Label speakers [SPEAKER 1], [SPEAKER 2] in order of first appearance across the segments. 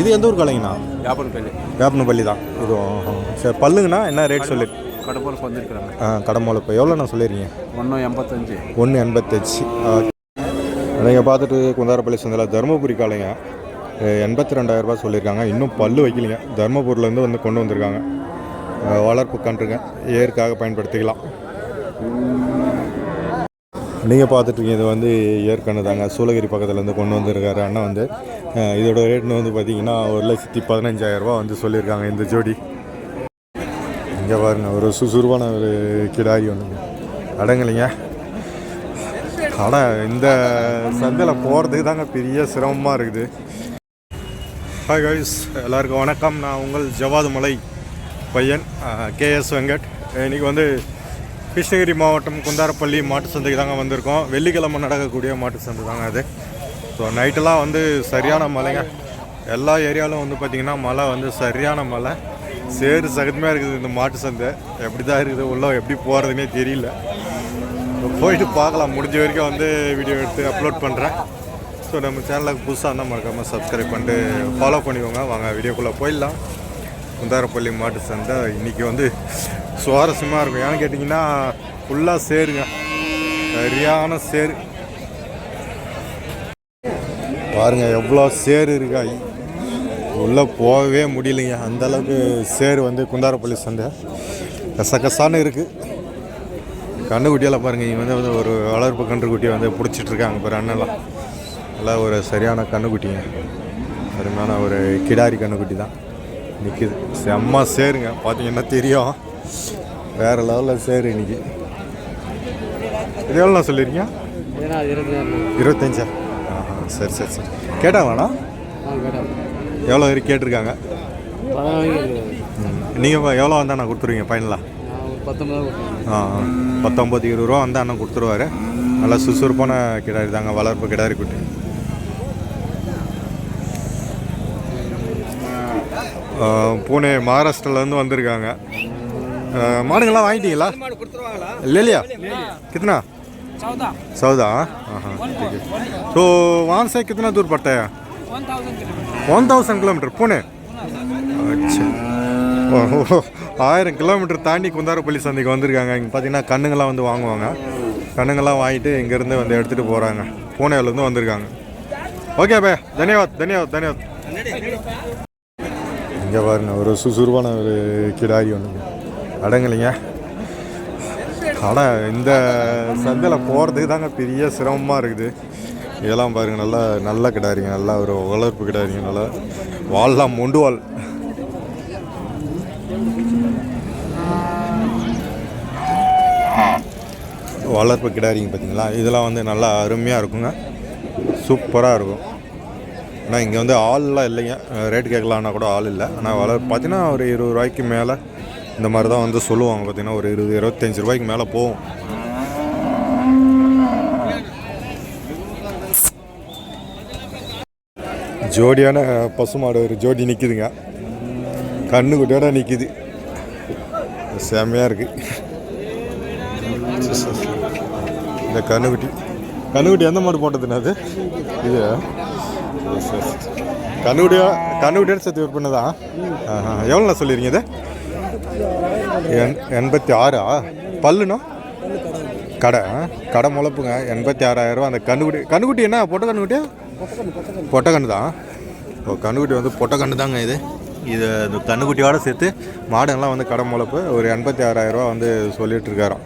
[SPEAKER 1] இது எந்த ஊர் காலைங்கண்ணா?
[SPEAKER 2] வியாபாரம்
[SPEAKER 1] வேப்பனப்பள்ளி தான். இது ஆஹா. சரி பல்லுங்கண்ணா என்ன ரேட் சொல்லி
[SPEAKER 2] கடப்பூருக்கு வந்திருக்கிறாங்க.
[SPEAKER 1] ஆ கடமூலப்போ எவ்வளோண்ணா சொல்லிடுறீங்க
[SPEAKER 2] ஒன்றும் எண்பத்தஞ்சு.
[SPEAKER 1] ஒன்று எண்பத்தஞ்சு. நீங்கள் பார்த்துட்டு குந்தாரப்பள்ளி சந்தையில் தருமபுரி காலைங்க. எண்பத்தி ரெண்டாயிரரூபா சொல்லியிருக்காங்க. இன்னும் பல்லு வைக்கலைங்க. தருமபுரிலேருந்து வந்து கொண்டு வந்திருக்காங்க. வளர்ப்பு கன்றுங்க. ஏருக்காக பயன்படுத்திக்கலாம். நீங்கள் பார்த்துட்ருக்கீங்க இது வந்து ஏற்கனவே தாங்க. சூளகிரி பக்கத்துலேருந்து கொண்டு வந்திருக்காரு அண்ணன் வந்து. இதோட ரேட்னு வந்து பார்த்தீங்கன்னா ஒரு லட்சத்தி பதினஞ்சாயிரரூபா வந்து சொல்லியிருக்காங்க இந்த ஜோடி. இங்கே பாருங்க ஒரு சுசுறுவான ஒரு கிடாரி ஒன்றுங்க அடங்கலைங்க. ஆனால் இந்த சந்தையில் போகிறதுக்கு தாங்க பெரிய சிரமமாக இருக்குது. ஹாய் கைஸ் எல்லாருக்கும் வணக்கம். நான் உங்கள் ஜவாது மலை பையன் கேஎஸ் வெங்கட். இன்றைக்கி வந்து கிருஷ்ணகிரி மாவட்டம் குந்தாரப்பள்ளி மாட்டு சந்தைக்கு தாங்க வந்திருக்கோம். வெள்ளிக்கிழமை நடக்கக்கூடிய மாட்டு சந்தை தாங்க அது. ஸோ நைட்டெல்லாம் வந்து சரியான மழைங்க. எல்லா ஏரியாவிலும் வந்து பார்த்திங்கன்னா மழை வந்து சரியான மழை. சேறு சகஜமாக இருக்குது இந்த மாட்டு சந்தை. எப்படி தான் இருக்குது உள்ள எப்படி போகிறதுனே தெரியல. போயிட்டு பார்க்கலாம். முடிஞ்ச வரைக்கும் வந்து வீடியோ எடுத்து அப்லோட் பண்ணுறேன் ஸோ நம்ம சேனலுக்கு புதுசாக இருந்தால் மறக்காமல் சப்ஸ்கிரைப் பண்ணிட்டு ஃபாலோ பண்ணிக்கோங்க. வாங்க வீடியோக்குள்ளே போயிடலாம். குந்தாரப்பள்ளி மாட்டு சந்தை இன்றைக்கி வந்து சுவாரஸ்யமாக இருக்கும். ஏன்னு கேட்டிங்கன்னா ஃபுல்லாக சேருங்க சரியான சேரு பாருங்க எவ்வளோ சேரு இருக்கா? உள்ளே போகவே முடியலைங்க. அந்த அளவுக்கு சேரு வந்து குந்தாரப்பள்ளி சந்தை கசகசான்னு இருக்குது கண்ணுக்குட்டியெல்லாம் பாருங்கள் இங்கே வந்து வந்து ஒரு வளர்ப்பு கன்றுக்குட்டியை வந்து பிடிச்சிட்டு இருக்காங்க பாரு அண்ணெல்லாம் நல்லா ஒரு சரியான கண்ணுக்குட்டிங்க. அருமையான ஒரு கிடாரி கண்ணுக்குட்டி தான். நிற்கிது செம்ம சேருங்க. பார்த்தீங்கன்னா தெரியும். வேறு லெவலில் சேரு இன்னைக்கு. இது எவ்வளோ சொல்லிருக்கீங்க இருபத்தஞ்சா? சரி சரி சரி. கேட்டாங்களாண்ணா? எவ்வளோ வரைக்கும் கேட்டிருக்காங்க? நீங்கள் எவ்வளோ வந்தால் நான் கொடுத்துருவீங்க ஃபைனலாக ஆ பத்தொம்பது இருபது ரூபா வந்தால் அண்ணன் கொடுத்துருவாரு. நல்லா சுறுசுறுப்பான கிடாரி தாங்க வளர்ப்பு கிடாரி குட்டி. பூனே மகாராஷ்டிராலேருந்து வந்திருக்காங்க. மாடுங்கள்லாம் வாங்கிட்டீங்களா? இல்லை இல்லையா? கித்தனா? चौदह हाँ ठीक है तो वहाँ से कितना दूर पड़ता है वन थाउजेंड किलोमीटर पुणे अच्छा ஓ, ஆயிரம் கிலோமீட்டர் தாண்டி குந்தாரப்பள்ளி சந்தைக்கு வந்திருக்காங்க இங்கே பார்த்தீங்கன்னா கண்ணுங்கெல்லாம் வந்து வாங்குவாங்க கண்ணுங்கெல்லாம் வாங்கிட்டு இங்கேருந்து வந்து எடுத்துகிட்டு போகிறாங்க பூனேலேருந்து வந்திருக்காங்க ஓகே பே தன்யவாத் தன்யவாத் தன்யவாத் இங்கே பாருங்க ஒரு சுசுறுவான ஒரு கிடாரி ஒன்றுங்க அடங்கலைங்க ஆனால் இந்த சந்தையில் போகிறதுக்கு தாங்க பெரிய சிரமமாக இருக்குது. இதெல்லாம் பாருங்க நல்லா நல்ல கிடாரிங்க நல்லா ஒரு வளர்ப்பு கிடாரிங்க நல்லா வாழலாம் மொண்டு வால் வளர்ப்பு கிடாரிங்க பார்த்தீங்களா இதெல்லாம் வந்து நல்லா அருமையாக இருக்குங்க. சூப்பராக இருக்கும். ஆனால் இங்கே வந்து ஆள்லாம் இல்லைங்க. ரேட் கேட்கலான்னா கூட ஆள் இல்லை. ஆனால் வளர் பார்த்தீங்கன்னா ஒரு இருபது ரூபாய்க்கு மேலே இந்த மாதிரி தான் வந்து சொல்லுவாங்க பார்த்தீங்கன்னா ஒரு இருபது இருபத்தஞ்சி ரூபாய்க்கு மேலே போகும். ஜோடியான பசுமாடு ஒரு ஜோடி நிற்குதுங்க கண்ணு குட்டியோட நிற்கிது செம்மையாக இருக்குது இந்த கண்ணுக்குட்டி கண்ணுக்குட்டி எந்த மாடு போட்டதுண்ணா அது? இது. கண்ணுக்குட்டியா கண்ணுக்குட்டியோட சேர்த்து விற்பனை தான் எவ்வளோண்ணா சொல்லிடுறீங்க இது? எண் எண்பத்தி ஆறா? பல்லுண்ணா? கடை கடை முளைப்புங்க. எண்பத்தி ஆறாயிரரூவா அந்த கண்ணுக்குட்டி கண்ணுக்குட்டி என்ன? பொட்டை கண்ணுக்குட்டியா? பொட்டை கண்ணு தான் ஓ கண்ணுக்குட்டி வந்து பொட்டை கண்ணு தாங்க இது. இது இந்த கண்ணுக்குட்டியோட சேர்த்து மாடுங்கள்லாம் வந்து கடை முளைப்பு. ஒரு எண்பத்தி ஆறாயிரரூவா வந்து சொல்லிட்டு இருக்காராம்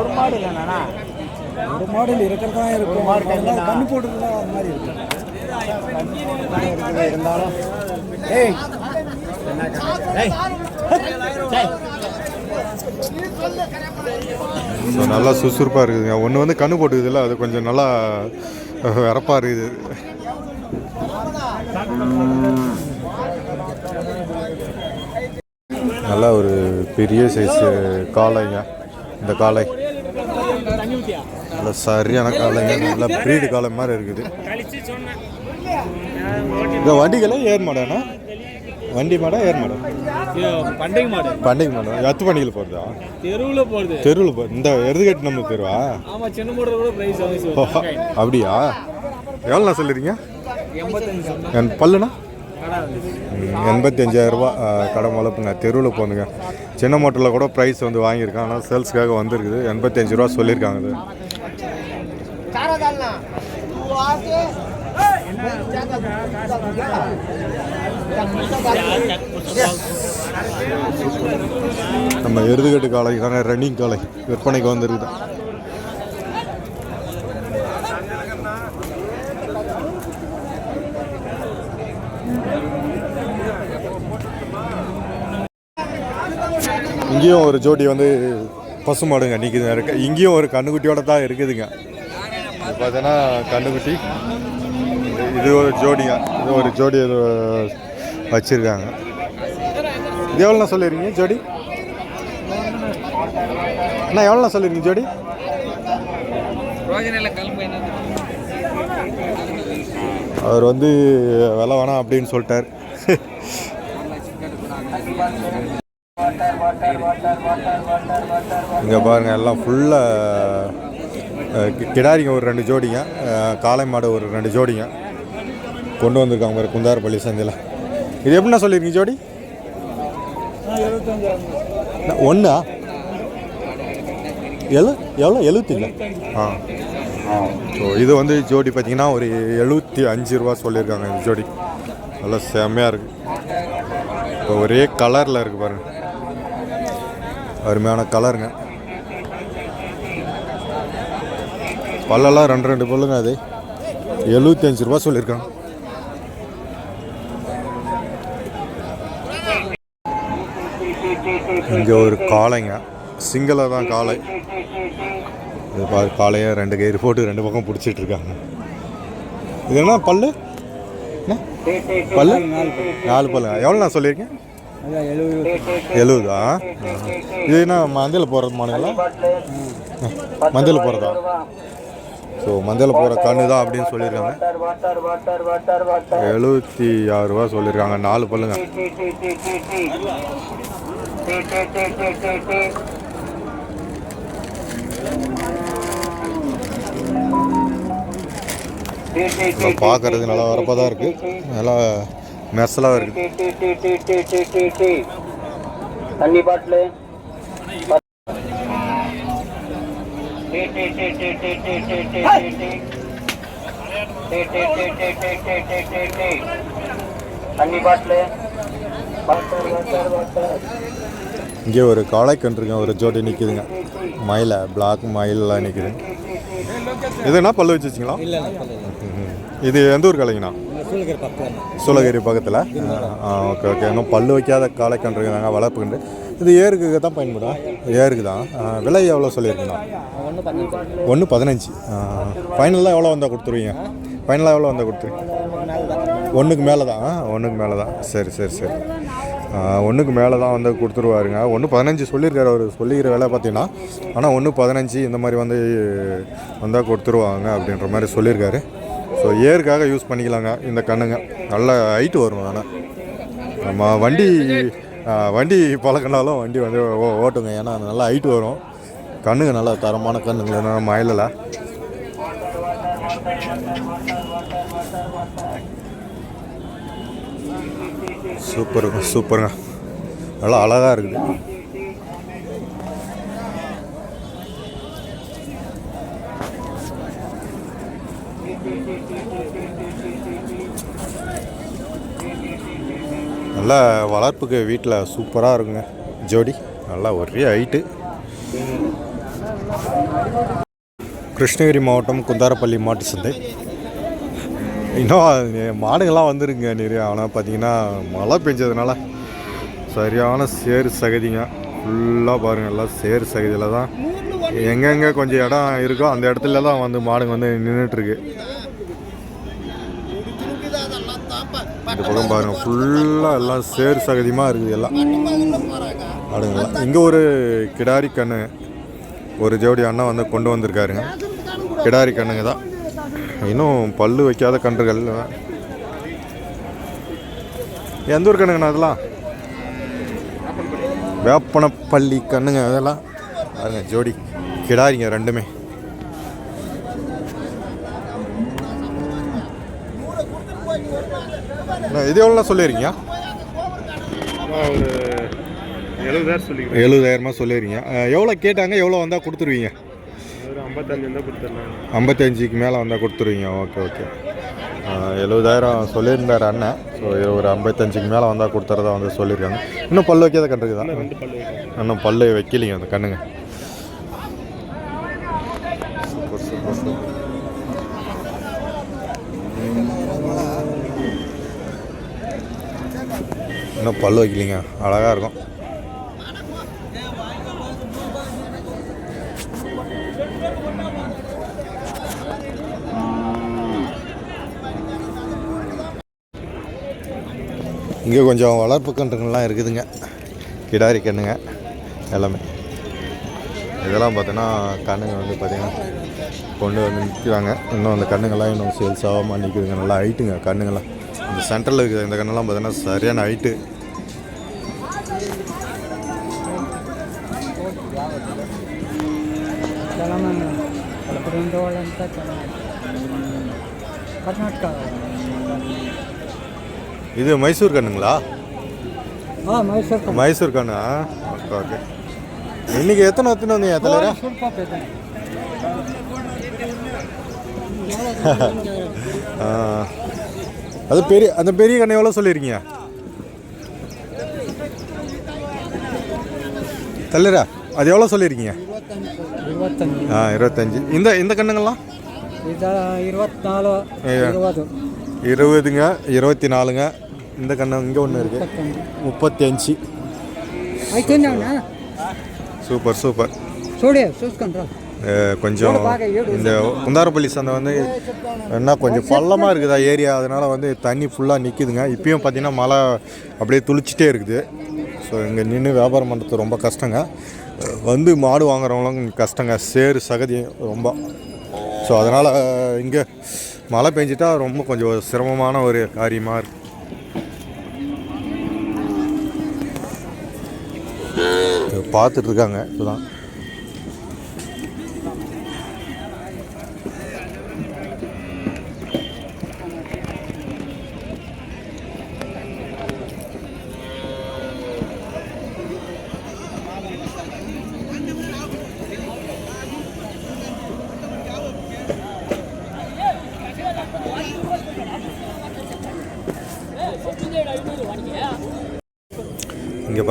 [SPEAKER 3] ஒரு மாடல் இருக்கிறதா இருக்கும். கண்ணு போட்டுருந்தா அந்த மாதிரி இருக்கும். இருந்தாலும் ஏய்.
[SPEAKER 1] ஸோ நல்லா சுறுசுறுப்பாக இருக்குதுங்க. ஒன்று வந்து கண்ணு போட்டுக்குதுல்ல அது கொஞ்சம் நல்லா வரப்பாக இருக்குது. நல்லா ஒரு பெரிய சைஸு காளைங்க. இந்த காளை. நல்லா சரியான காளைங்க. நல்லா ப்ரீடு காளை மாதிரி இருக்குது. இந்த வண்டிகளை ஏர் மாடானா? வண்டி மாடா ஏர் மாடா?
[SPEAKER 3] பண்டிகை மாடு.
[SPEAKER 1] பண்டிகை மாடா? எத்து பண்டிகையில் போகிறதா
[SPEAKER 3] தெருவில் போகிறது
[SPEAKER 1] தெருவில் போ இந்த எருதுகட்டு நம்ம தெருவா?
[SPEAKER 3] ஆமாம் சின்ன மூட்டை கூட ப்ரைஸ்
[SPEAKER 1] அப்படியா? எவ்வளோண்ணா சொல்லுறீங்க என் பல்லுண்ணா ரூபாய் ஆ, கடன் வளர்ப்புங்க தெருவில் போந்துங்க சின்ன மோட்டரில் கூட ப்ரைஸ் வந்து வாங்கியிருக்கான். ஆனால் சேல்ஸ்க்காக வந்திருக்குது. எண்பத்தஞ்சு ரூபா சொல்லியிருக்காங்க இது. நம்ம எருதுகட்டு காலைக்கான ரன்னிங் காலை விற்பனைக்கு வந்திருக்குது. இங்கேயும் ஒரு ஜோடி வந்து பசுமாடுங்க நிற்குதுங்க இருக்கு. இங்கேயும் ஒரு கண்ணுக்குட்டியோட தான் இருக்குதுங்க. பார்த்தோன்னா பார்த்தீங்கன்னா கண்ணுக்குட்டி. இது- ஒரு ஜோடிங்க. இது ஒரு ஜோடி வச்சுருக்காங்க. இது எவ்வளோண்ணா சொல்லிடுறீங்க ஜோடி? அண்ணா எவ்வளோண்ணா சொல்லிடுங்க ஜோடி? அவர் வந்து விலை வேணாம் அப்படின்னு சொல்லிட்டார். இங்கே பாருங்கள் எல்லாம் ஃபுல்லாக கிடாரிங்க ஒரு ரெண்டு ஜோடிங்க காளை மாடு ஒரு ரெண்டு ஜோடிங்க. கொண்டு வந்திருக்காங்க குந்தாரப்பள்ளி சந்தையில். இது எப்படிண்ணா சொல்லியிருக்கீங்க ஜோடி? ஒன்றா எழு எவ்வளோ? எழுபத்தில்ல ஆ. ஸோ இது வந்து ஜோடி பார்த்தீங்கன்னா ஒரு எழுபத்தி அஞ்சு ரூபா சொல்லியிருக்காங்க இந்த ஜோடி. நல்லா செம்மையாக இருக்குது இப்போ ஒரே கலரில் இருக்குது பாருங்க. அருமையான கலருங்க. பல்லெல்லாம் ரெண்டு ரெண்டு பல்லுங்க அது. எழுபத்தி அஞ்சு ரூபா சொல்லியிருக்காங்க. இங்கே ஒரு காளைங்க. சிங்கிளாக தான் காளை. இது பா காளையை ரெண்டு கயிறு போட்டு ரெண்டு பக்கம் பிடிச்சிட்டு இருக்காங்க இது என்ன பல்லு? என்ன? பல்லு? நாலு பல்லுங்க எவ்வளோ நான் சொல்லியிருக்கேன்?
[SPEAKER 3] எழுபதா?
[SPEAKER 1] இது என்ன மந்தையில் போகிறது மாணவங்களா மந்தையில் போகிறதா ஸோ மந்தையில் போகிற கண்ணு தான் அப்படின்னு சொல்லியிருக்காங்க. எழுபத்தி ஆறு ரூபா சொல்லியிருக்காங்க. நாலு பல்லுங்க. இப்போ பார்க்கறது நல்லா வரப்பாக தான் இருக்குது நல்லா மெர்சலாக இருக்குது
[SPEAKER 4] தண்ணி பாட்டில். தண்ணி பாட்டில். வாட்டர் வாட்டர் வாட்டர்
[SPEAKER 1] இங்கே ஒரு காளைக்கன்றுங்க ஒரு ஜோடி நிற்குதுங்க மயிலை பிளாக் மயிலெலாம் நிற்குது இதுனா பல்லு வச்சு வச்சிங்களா. இது எந்த ஊர் கலைங்கண்ணா சூளகிரி பக்கத்தில். Okay okay. இன்னும் பல்லு வைக்காத காளைக்கன்றுங்க தாங்க வளர்ப்பு கன்று. இது ஏருக்கு தான் பயன்படும். ஏருக்கு தான். விலை எவ்வளோ சொல்லியிருக்குண்ணா
[SPEAKER 3] ஒன்று
[SPEAKER 1] பதினஞ்சு. ஃபைனலாக எவ்வளோ வந்தால் கொடுத்துருவீங்க? ஃபைனலாக எவ்வளோ வந்தால் கொடுத்துருவீங்க? ஒன்றுக்கு மேலே தான். ஒன்றுக்கு மேலே தான். சரி சரி சரி. ஒன்றுக்கு மேலே தான் வந்து கொடுத்துருவாருங்க. ஒன்று பதினஞ்சு சொல்லியிருக்காரு அவர். சொல்லிக்கிற வேலை பார்த்தீங்கன்னா ஆனால் ஒன்று பதினஞ்சு இந்த மாதிரி வந்து வந்தால் கொடுத்துருவாங்க அப்படின்ற மாதிரி சொல்லியிருக்காரு. ஸோ ஏருக்காக யூஸ் பண்ணிக்கலாங்க இந்த கண்ணுங்க. நல்ல ஹைட்டு வரும் ஆனால் நம்ம வண்டி வண்டி பழக்கினாலும் வண்டி வந்து ஓ- ஓட்டுங்க. ஏன்னா நல்லா ஹைட்டு வரும். கண்ணுங்க நல்லா தரமான கண்ணுங்க நம்ம மயிலில் சூப்பருங்க சூப்பருங்க. நல்லா அழகாக இருக்குது. நல்லா வளர்ப்புக்கு வீட்டில் சூப்பராக இருக்குங்க. ஜோடி நல்லா ஒரே ஹைட்டு. கிருஷ்ணகிரி மாவட்டம் குந்தாரப்பள்ளி மாட்டு சந்தை. இன்னும் மாடுங்கள்லாம் மாடுகள்லாம் வந்துருங்க நிறையா. ஆனால் பார்த்தீங்கன்னா மழை பெஞ்சதுனால சரியான சேறு சகதிங்க. ஃபுல்லாக பாருங்கள் எல்லாம் சேறு சகதியில் தான் எங்கெங்கே கொஞ்சம் இடம் இருக்கோ அந்த இடத்துல தான் வந்து மாடுங்க வந்து நின்றுட்டுருக்கு இந்த பக்கம் பாருங்கள் ஃபுல்லாக எல்லாம் சேறு சகதியமாக இருக்குது எல்லாம். மாடுங்கள்லாம் இங்கே ஒரு கிடாரி கண்ணு ஒரு ஜோடி அண்ணன் வந்து கொண்டு வந்திருக்காருங்க. கிடாரி கண்ணுங்க தான். இன்னும் பல்லு வைக்காத கன்றுகள். எந்த ஊர் கண்ணுங்கண்ணா அதெல்லாம்? வேப்பனப்பள்ளி கண்ணுங்க அதெல்லாம். பாருங்க ஜோடி. கிடாரிங்க ரெண்டுமே. இது எவ்வளோ சொல்லிடுறீங்க
[SPEAKER 2] ஒரு எழுபதாயிரம் சொல்லிக்கிறேன்.
[SPEAKER 1] எழுபதாயிரமா சொல்லிடுறீங்க எவ்வளோ கேட்டாங்க எவ்வளோ வந்தால் கொடுத்துருவீங்க
[SPEAKER 2] ஒரு ஐம்பத்தஞ்சு இருந்தால் கொடுத்துடலாம்
[SPEAKER 1] ஐம்பத்தஞ்சுக்கு மேலே வந்தால் கொடுத்துருவீங்க. Okay okay. எழுபதாயிரம் சொல்லியிருந்தார் அண்ணன். ஸோ ஒரு ஐம்பத்தஞ்சுக்கு மேலே வந்தால் கொடுத்துறதா வந்து சொல்லியிருக்காங்க. இன்னும் பல்லு வைக்காத
[SPEAKER 2] பல்லு வைக்கணும்.
[SPEAKER 1] இன்னும் பல்லு வைக்கலிங்க அந்த கண்ணுங்க. இன்னும் பல்லு வைக்கலிங்க. அழகாக இருக்கும். இங்கே கொஞ்சம் வளர்ப்பு கன்றுங்கள்லாம் இருக்குதுங்க. கிடாரி கண்ணுங்க எல்லாமே. இதெல்லாம் பார்த்தோன்னா கண்ணுங்க வந்து பார்த்திங்கன்னா கொண்டு வந்து நிற்கிறாங்க. இன்னும் அந்த கண்ணுங்கள்லாம் இன்னும் சேல்ஸ் ஆகாமல் நிற்கிதுங்க. நல்லா ஹைட்டுங்க கண்ணுங்கள்லாம். இந்த சென்டரில் இருக்குது இந்த கண்ணெல்லாம் பார்த்தோன்னா சரியான ஹைட்டு
[SPEAKER 3] ಕರ್ನಾಟಕ
[SPEAKER 1] இது மைசூர் கண்ணுங்களா? மைசூர் கண்ணா. Okay okay. இன்னைக்கு எத்தனை எத்தனை வந்தீங்க எத்தனை அது பெரிய அந்த பெரிய கண்ணை எவ்வளோ சொல்லியிருக்கீங்க தள்ளுரா அது எவ்வளோ சொல்லியிருக்கீங்க ஆ இருபத்தஞ்சு. இந்த இந்த கண்ணுங்கள்லாம்?
[SPEAKER 3] இருபத்தி
[SPEAKER 1] நாலு
[SPEAKER 3] இருபது.
[SPEAKER 1] இருபதுங்க இருபத்தி நாலுங்க இந்த கண்ணு இங்கே ஒன்று இருக்குது முப்பத்தி அஞ்சு சூப்பர் சூப்பர். கொஞ்சம் இந்த குந்தாரப்பள்ளி சந்தை வந்து என்ன கொஞ்சம் பள்ளமாக இருக்குதா ஏரியா? அதனால் வந்து தண்ணி ஃபுல்லாக நிற்குதுங்க இப்பயும் பார்த்திங்கன்னா மழை அப்படியே துளிச்சிட்டே இருக்குது. ஸோ இங்கே நின்று வியாபாரம் பண்ணுறது ரொம்ப கஷ்டங்க. வந்து மாடு வாங்குறவங்களும் கஷ்டங்க. சேறு சகதி ரொம்ப. ஸோ அதனால் இங்கே மழை பெஞ்சிட்டா ரொம்ப கொஞ்சம் சிரமமான ஒரு காரியமாக இருக்கு. பார்த்துட்ருக்காங்க இப்போதான்.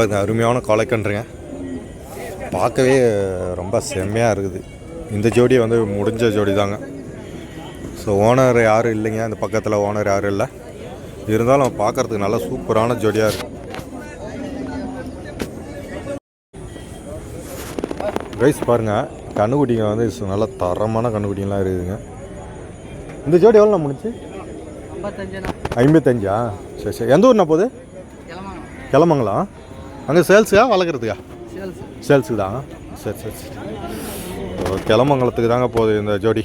[SPEAKER 1] பாருங்க அருமையான கொலைக்கன்றுங்க. பார்க்கவே ரொம்ப செம்மையாக இருக்குது. இந்த ஜோடி வந்து முடிஞ்ச ஜோடி தாங்க. ஸோ ஓனர் யாரும் இல்லைங்க? இந்த பக்கத்தில் ஓனர் யாரும் இல்லை? இருந்தாலும் பார்க்கறதுக்கு நல்ல சூப்பரான ஜோடியாக இருக்கு. ரைஸ் பாருங்கள் கண்ணுக்குட்டிங்க வந்து நல்ல தரமான கண்ணுக்குட்டிங்கெலாம் இருக்குதுங்க. இந்த ஜோடி எவ்வளோ முடிச்சு ஐம்பத்தஞ்சா? சரி சரி. எந்த ஊர்னா போகுது? கிளம்பங்களா அங்கே சேல்ஸுக்கா வளர்க்குறதுக்கா? சேல்ஸுக்கு தான் சரி சரி சரி. கிளமங்கலத்துக்கு தாங்க போகுது இந்த ஜோடி.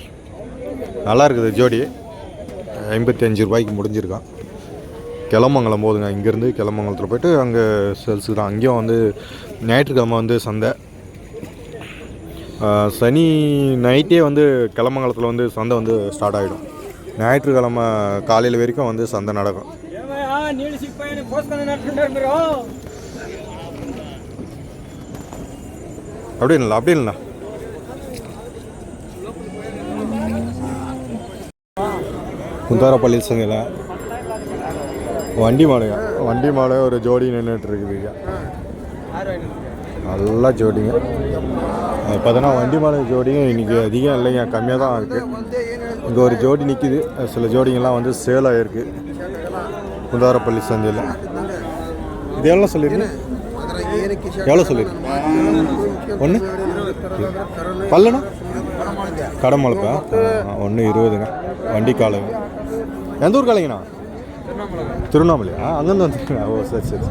[SPEAKER 1] நல்லா இருக்குது ஜோடி. ஐம்பத்தி அஞ்சு ரூபாய்க்கு முடிஞ்சிருக்கான் கிளமங்கலம் போகுதுங்க. இங்கேருந்து கிளமங்கலத்தில் போயிட்டு அங்கே சேல்ஸுக்கு தான் அங்கேயும் வந்து ஞாயிற்றுக்கிழமை வந்து சந்தை. சனி நைட்டே வந்து கிளமங்கலத்தில் வந்து சந்தை வந்து ஸ்டார்ட் ஆகிடும் ஞாயிற்றுக்கிழமை காலையில் வரைக்கும் வந்து சந்தை நடக்கும். அப்படி இல்லை அப்படி இல்லைண்ணா குந்தாரப்பள்ளி சந்தையில் வண்டி மாடுங்க. வண்டி மாடு ஒரு ஜோடி நின்றுட்டு இருக்குதுங்க நல்லா ஜோடிங்க. பார்த்தோன்னா வண்டி மாடு ஜோடிங்க இன்றைக்கி அதிகம் இல்லைங்க கம்மியாக தான் இருக்குது இங்கே ஒரு ஜோடி நிற்கிது சில ஜோடிங்கெல்லாம் வந்து சேல் ஆகிருக்கு குந்தாரப்பள்ளி சந்தையில். இது எவ்வளோ சொல்லிருக்கு எவ்வளோ சொல்லிருக்கு ஒன்று பல்லுண்ணா கடை முளைப்பா ஒன்று இருபதுங்க. வண்டி காலைங்க எந்த ஊர் காலைங்கண்ணா? திருவண்ணாமலையா அங்கேருந்து வந்துருக்கீங்களா ஓ சரி சரி.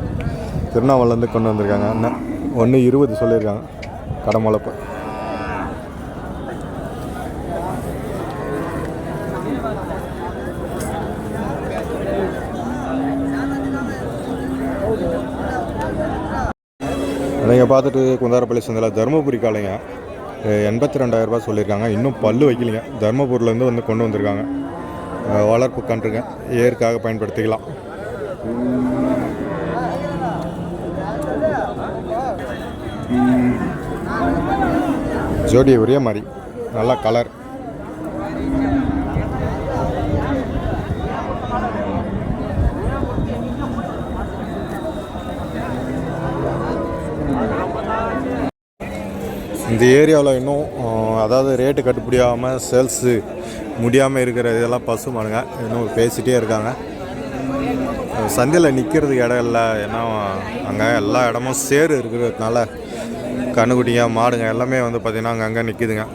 [SPEAKER 1] திருவண்ணாமலேருந்து கொண்டு வந்திருக்காங்க அண்ணன். ஒன்று இருபது சொல்லியிருக்காங்க. கடை நீங்கள் பார்த்துட்டு குந்தாரப்பள்ளி சந்தையில் தருமபுரி காலைங்க. எண்பத்தி ரெண்டாயிரரூபா சொல்லியிருக்காங்க. இன்னும் பல்லு வைக்கலைங்க. தருமபுரிலேருந்து வந்து கொண்டு வந்திருக்காங்க. வளர்ப்பு கன்றுங்க. ஏருக்காக பயன்படுத்திக்கலாம். ஜோடி ஒரே மாதிரி. நல்லா கலர் இந்த ஏரியாவில் இன்னும் அதாவது ரேட்டு கட்டுப்படியாகாமல் சேல்ஸு முடியாமல் இருக்கிற இதெல்லாம் பசு மாடுங்க. இன்னும் பேசிகிட்டே இருக்காங்க. சந்தையில் நிற்கிறதுக்கு இடம் இல்லை. ஏன்னா அங்கே எல்லா இடமும் சேறு இருக்கிறதுனால கண்ணுக்குட்டியாக மாடுங்க எல்லாமே வந்து பார்த்திங்கன்னா அங்கங்கே நிற்கிதுங்க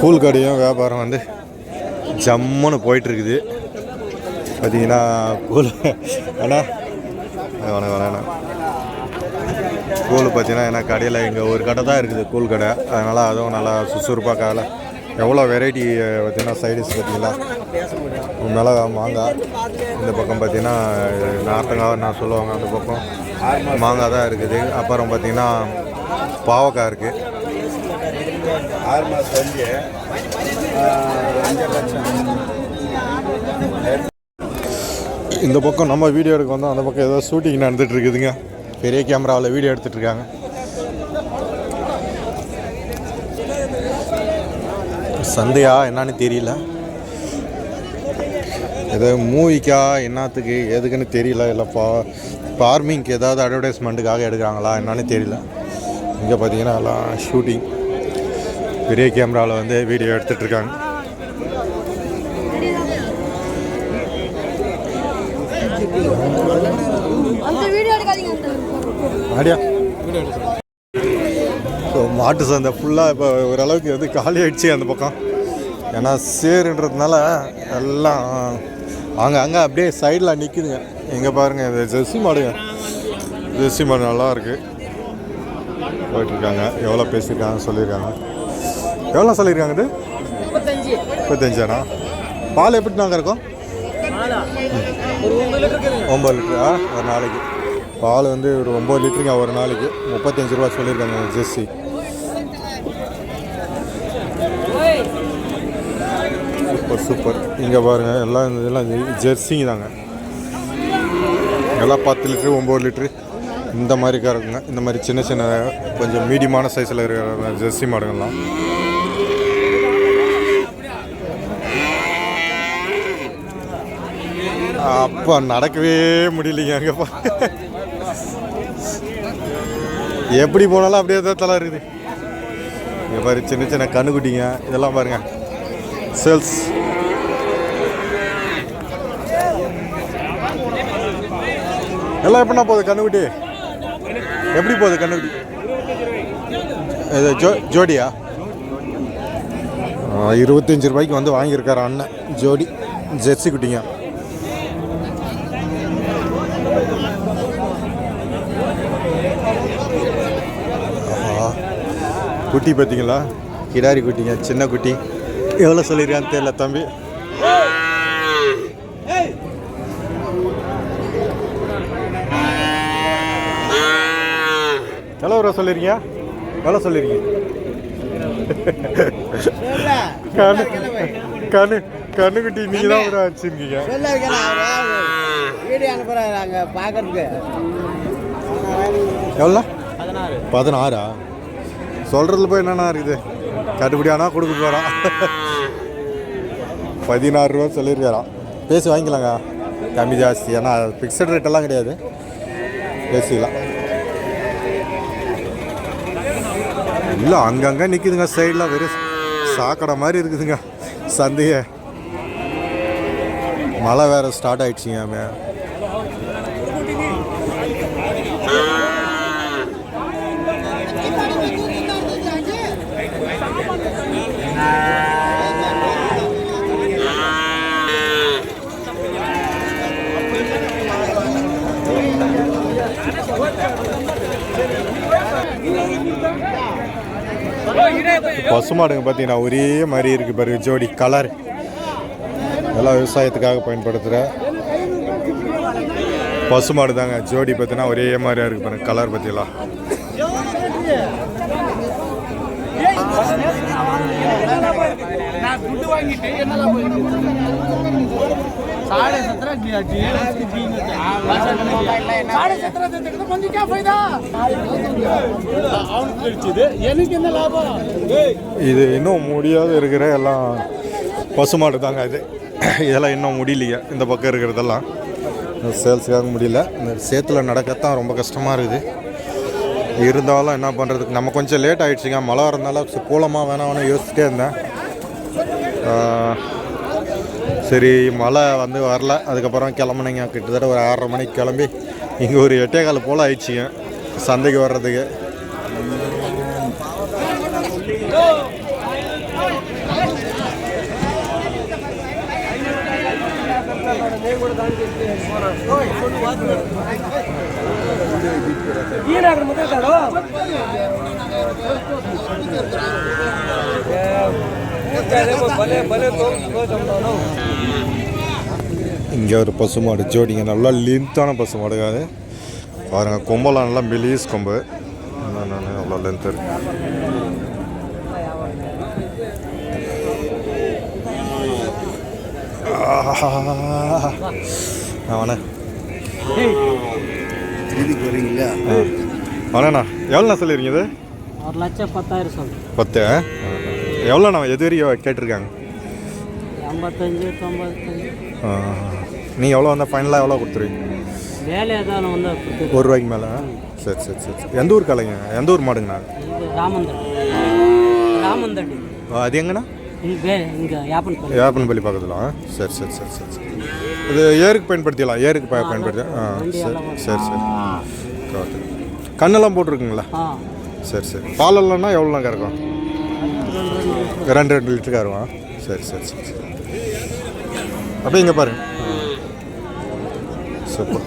[SPEAKER 1] கூழ் கடையும் வியாபாரம் வந்து ஜம்முன்னு போயிட்டுருக்குது பார்த்தீங்கன்னா கூழ் அண்ணா. வேணாம் அண்ணா. கூழ் பார்த்தீங்கன்னா ஏன்னா கடையில் இங்கே ஒரு கடை தான் இருக்குது கூழ் கடை. அதனால் அதுவும் நல்லா சுறுசுறுப்பாக காலை. எவ்வளோ வெரைட்டி பார்த்தீங்கன்னா சைடிஸ் பார்த்தீங்களா? மிளகா மாங்காய் இந்த பக்கம் பார்த்தீங்கன்னா நார்த்தங்காய் நான் சொல்லுவாங்க அந்த பக்கம். மாங்காய் தான் இருக்குது. அப்புறம் பார்த்தீங்கன்னா பாவக்காய் இருக்குது
[SPEAKER 3] ஆறு மாதம் வந்து அஞ்சு லட்சம்.
[SPEAKER 1] இந்த பக்கம் நம்ம வீடியோ எடுக்க வந்தோம் அந்த பக்கம் ஏதோ ஷூட்டிங் நடந்துட்டு இருக்குதுங்க பெரிய கேமராவில் வீடியோ எடுத்துட்டு இருக்காங்க சந்தையா என்னன்னு தெரியல. ஏதோ மூவிக்கா என்னத்துக்கு எதுக்குன்னு தெரியல. இல்லை ஃபா ஃபார்மிங்க்கு ஏதாவது அட்வர்டைஸ்மெண்ட்டுக்காக எடுக்கிறாங்களா என்னன்னு தெரியல. இங்கே பார்த்தீங்கன்னா எல்லாம் ஷூட்டிங் பெரிய கேமராவில் வந்து வீடியோ எடுத்துகிட்ருக்காங்க இருக்காங்க
[SPEAKER 5] அந்த வீடியோ எடுக்காதீங்க அந்த
[SPEAKER 1] ஆடியா ஸோ மாட்டு சந்தை ஃபுல்லாக இப்போ ஓரளவுக்கு வந்து காலி ஆயிடுச்சு அந்த பக்கம். ஏன்னா சேருன்றதுனால எல்லாம் அங்கே அங்கே அப்படியே சைடில் நிற்குதுங்க இங்கே பாருங்கள் இது ஜெர்சி மாடுங்க. ஜெர்சி மாடு நல்லா இருக்கு. போயிட்டுருக்காங்க. எவ்வளோ பேசியிருக்காங்க சொல்லியிருக்காங்க. எவ்வளோ சொல்லியிருக்காங்க இது? முப்பத்தஞ்சாண்ணா பால் எப்படி நாங்கள் இருக்கோம்? ஒம்பது லிட்டரா? ஒரு நாளைக்கு. பால் வந்து ஒரு ஒம்பது லிட்டருங்க ஒரு நாளைக்கு. முப்பத்தஞ்சு ரூபா சொல்லியிருக்காங்க ஜெர்சி. Super super. இங்கே பாருங்கள் எல்லாம் இதெல்லாம் ஜெர்சிங்க தாங்க. எல்லாம் பத்து லிட்ரு ஒம்பது லிட்ரு இந்த மாதிரி இருக்குங்க. இந்த மாதிரி சின்ன சின்ன கொஞ்சம் மீடியமான சைஸில் இருக்கிற ஜெர்சி மாடுங்கள்லாம் அப்போ நடக்கவே முடியலைங்க அங்கேப்பா. எப்படி போனாலும் அப்படியே தான் தலை இருக்குது. இங்கே பாரு சின்ன சின்ன கண்ணுக்குட்டிங்க. இதெல்லாம் பாருங்க. சேல்ஸ் எல்லாம் எப்படின்னா போகுது கண்ணுக்குட்டி? எப்படி போகுது கண்ணுக்குட்டி? இது ஜோ ஜோடியா? இருபத்தஞ்சி இருபத்தஞ்சு ரூபாய்க்கு வந்து வாங்கியிருக்காரு அண்ணன். ஜோடி ஜெர்சி குட்டிங்க. குட்டி பார்த்தீங்களா? கிடாரி குட்டிங்க சின்ன குட்டி. எவ்வளோ சொல்லியிருக்கான்னு தெரியல தம்பி. எவ்வளோ ரூபா சொல்லிருக்கீங்க எவ்வளோ சொல்லிருக்கீங்க? கண்ணு கண்ணு கண்ணுக்குட்டி நீங்க தான் ஒரு வச்சுருக்கீங்க.
[SPEAKER 3] வீடியோ அனுப்புகிறாங்க பார்க்கறதுக்கு
[SPEAKER 1] எவ்வளோ பதினாறா. சொல்கிறதுல போய் என்னண்ணா இருக்குது? கட்டுப்படியானா கொடுக்க போகிறான் பதினாறு ரூபா சொல்லியிருக்காராம். பேசி வாங்கிக்கலாங்க. கம்மி ஜாஸ்தி. ஏன்னா ஃபிக்ஸட் ரேட்டெல்லாம் கிடையாது. பேசிக்கலாம் இல்லை அங்கங்கே நிற்குதுங்க சைடில் வெறும் சாக்கடை மாதிரி இருக்குதுங்க. சந்தையே. மழை வேறு ஸ்டார்ட் ஆயிடுச்சுங்க பசுமாடுங்க பார்த்தீங்கன்னா ஒரே மாதிரி இருக்கு பாருங்க. ஜோடி கலர் எல்லாம் விவசாயத்துக்காக பயன்படுத்துகிற பசுமாடு தாங்க ஜோடி பார்த்தீங்கன்னா ஒரே மாதிரியா இருக்கு பாருங்க கலர் பற்றிலாம் இது இன்னும் முடியாத இருக்கிற எல்லாம் பசுமாடு தாங்க இது. இதெல்லாம் இன்னும் முடியலைங்க இந்த பக்கம் இருக்கிறதெல்லாம். சேல்ஸுக்காக முடியல. இந்த சேத்துல நடக்கத்தான் ரொம்ப கஷ்டமாக இருக்குது. இருந்தாலும் என்ன பண்ணுறதுக்கு நம்ம கொஞ்சம் லேட் ஆகிடுச்சிங்க மழை வரதுனால சரி, போலாமா வேணாம்னு யோசிச்சுட்டே இருந்தேன். சரி மழை வந்து வரல. அதுக்கப்புறம் கிளம்புனீங்க. கிட்டத்தட்ட ஒரு ஆறரை மணிக்கு கிளம்பி இங்கே ஒரு எட்டே கால் போல் ஆயிடுச்சிங்க. சந்தைக்கு வர்றதுக்கு. இங்கே ஒரு பசுமாடு ஜோடிங்க நல்லா லென்த்தான பசுமாடுங்க அது பாருங்கள் கொம்பெல்லாம் நல்லா மெலிஸ் கொம்பு. நான் அவ்வளோ லென்த் இருக்கு. அவனே
[SPEAKER 3] இதுக்கு வரீங்களா?
[SPEAKER 1] அவனேண்ணா எவ்வளோண்ணா சொல்லிருக்கீங்க இது?
[SPEAKER 6] ஒரு லட்சம் பத்தாயிரம் சொல்லு
[SPEAKER 1] பத்து எவ்வளோண்ணா எது வரையும் கேட்டிருக்காங்க?
[SPEAKER 6] ஐம்பத்தஞ்சு தொம்பத்தஞ்சு
[SPEAKER 1] நீங்கள் எவ்வளோ வந்தால் ஃபைனலாக எவ்வளோ கொடுத்துருவீங்க?
[SPEAKER 6] வேலை ஏதாவது வந்து
[SPEAKER 1] ஒரு ரூபாய்க்கு மேலே? சரி சரி சரி சரி. எந்த ஊர் கலைங்க? எந்த ஊர் மாடுங்கண்ணா?
[SPEAKER 6] இது ராமந்தட்டி ராமந்தட்டி
[SPEAKER 1] அது எங்கண்ணா?
[SPEAKER 6] இங்கே இங்கே யாப்பன்
[SPEAKER 1] யாப்பன்பள்ளி பக்கத்தில். சரி சரி சரி சரி சரி. இது ஏருக்கு பயன்படுத்திக்கலாம் ஏருக்கு ப- பயன்படுத்தி ஆ சரி சரி சரி. ஓகே கண்ணெல்லாம் போட்டிருக்குங்களா? சரி சரி. பாலெல்லாம்னா எவ்வளோலாம் கறக்கும்? ரெண்டு ரெண்டு லிட்டர் கறக்கும் சரி சரி சரி சரி. அப்படியே இங்கே பாருங்க. சூப்பர்.